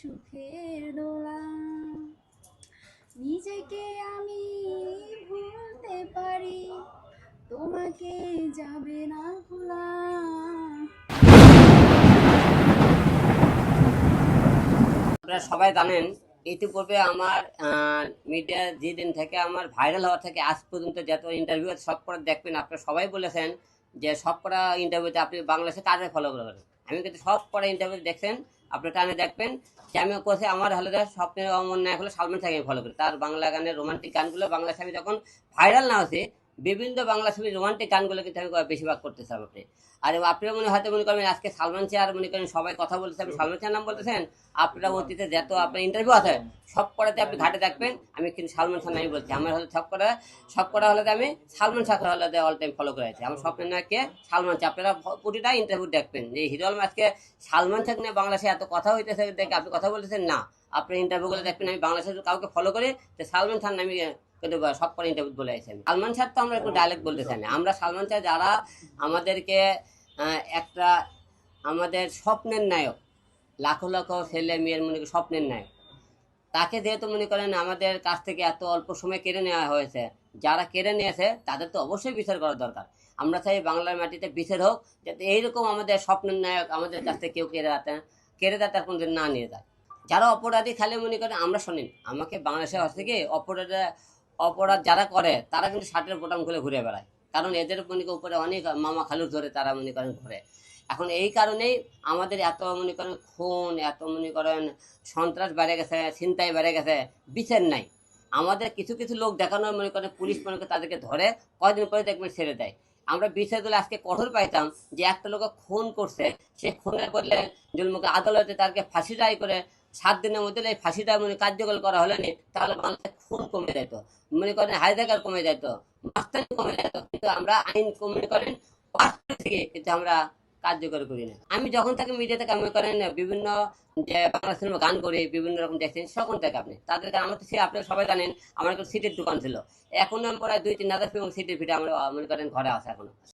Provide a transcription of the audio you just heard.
সুখের দোলা। নিজেকে আমি ভুলতে পারি, তোমাকে যাবে না ভোলা। আপনারা সবাই জানেন, ইতিপূর্বে আমার মিডিয়া যেদিন থেকে আমার ভাইরাল হওয়া থেকে আজ পর্যন্ত যত ইন্টারভিউ সব করে দেখবেন, আপনারা সবাই বলেছেন যে সব করা ইন্টারভিউতে আপনি বাংলাদেশে কাজে ফলো করবেন আমি কিন্তু সব করা ইন্টারভিউ দেখছেন আপনি টানে দেখবেন যে আমি কোথায় আমার হলে স্বপ্নের অমন নায়ক হলে সালমান শাহকে ফলো করি। তার বাংলা গানের রোমান্টিক গানগুলো, বাংলা ছবি যখন ভাইরাল না হচ্ছে বিভিন্ন বাংলা ছবির রোমান্টিক গানগুলো কিন্তু আমি বেশিরভাগ করতেছিলাম আপনি। আর আপনারা মনে হয়তো মনে করেন আজকে সালমান শাহ আর মনে করেন সবাই কথা বলতেছে আপনি সালমান শাহ নাম বলতেছেন আপনারা অতীতে যত আপনার ইন্টারভিউ আছে সব করাতে আপনি ঘাটে দেখবেন আমি কিন্তু সালমান শাহ নামই বলছি। আমার হলে সব করা সব করা হলে আমি সালমান শাহ হলে অল টাইম ফলো করে আছি আমার স্বপ্নের না কে সালমান শাহ আপনারা প্রতিটা ইন্টারভিউ দেখবেন যে হিরো আলম আজকে সালমান শাহ নিয়ে বাংলাদেশে এত কথা হইতেছে দেখে আপনি কথা বলতেছেন? না। আপনি ইন্টারভিউগুলো দেখবেন আমি বাংলাদেশের কাউকে ফলো করে যে সালমান খান নামে কিন্তু সব করে ইন্টারভিউ বলে আছি সালমান শাহ তো আমরা একটু ডাইরেক্ট বলতে চাই না। আমরা সালমান শাহ যারা আমাদেরকে একটা আমাদের স্বপ্নের নায়ক লাখো লাখো ছেলে মেয়ের মনে করি স্বপ্নের নায়ক তাকে যেহেতু মনে করেন আমাদের কাছ থেকে এত অল্প সময় কেড়ে নেওয়া হয়েছে যারা কেড়ে নিয়েছে তাদের তো অবশ্যই বিচার করা দরকার। আমরা চাই বাংলার মাটিতে বিচার হোক যাতে এইরকম আমাদের স্বপ্নের নায়ক আমাদের কাছ থেকে কেউ কেড়ে যাতে কেড়ে যাতে কোনদিন না নিয়ে যায়। যারা অপরাধী খালি মনে করেন আমরা শুনিন। আমাকে বাংলাদেশে হচ্ছে কি অপরাধ অপরাধ যারা করে, তারা কিন্তু শার্টের বোতাম খুলে ঘুরে বেড়ায়। কারণ এদের মনে উপরে অনেক মামা খালুর ধরে তারা মনে করেন ঘুরে। এখন এই কারণেই আমাদের এত মনে করেন খুন, এত মনে করেন সন্ত্রাস বেড়ে গেছে, ছিনতাই বেড়ে গেছে, বিচার নাই। আমাদের কিছু কিছু লোক দেখানো মনে করেন পুলিশ মনে করে তাদেরকে ধরে কয়দিন পরে দেখবেন ছেড়ে দেয়। আমরা বিচার দিলে আজকে কঠোর পাইতাম যে একটা লোক খুন করছে, সে খুনের বদলে জুলমুখে আদালতে তাকে ফাঁসি রায় করে সাত দিনের মধ্যে এই ফাঁসিটা মানে কার্যকর করা হলে তাহলে বাংলাদেশে খুন কমে যেত। মনে করেন হাইজাকার কমে যেত, মাস্তানি কমে যেত, কিন্তু আমরা আইন মনে করেন পাশ থেকে কিন্তু আমরা কার্যকর করি না। আমি যখন থেকে মিডিয়াতে কাম করেন বিভিন্ন যে বাংলা সিনেমা গান করি, বিভিন্ন রকম দেখছেন তখন থেকে আপনি, তাদেরকে আমার তো সে আপনারা সবাই জানেন, আমার একটা সিটের দোকান ছিল। এখন আমি দুই তিন হাজার সিটের ফিটে আমরা, মনে করেন, ঘরে আছে এখনও।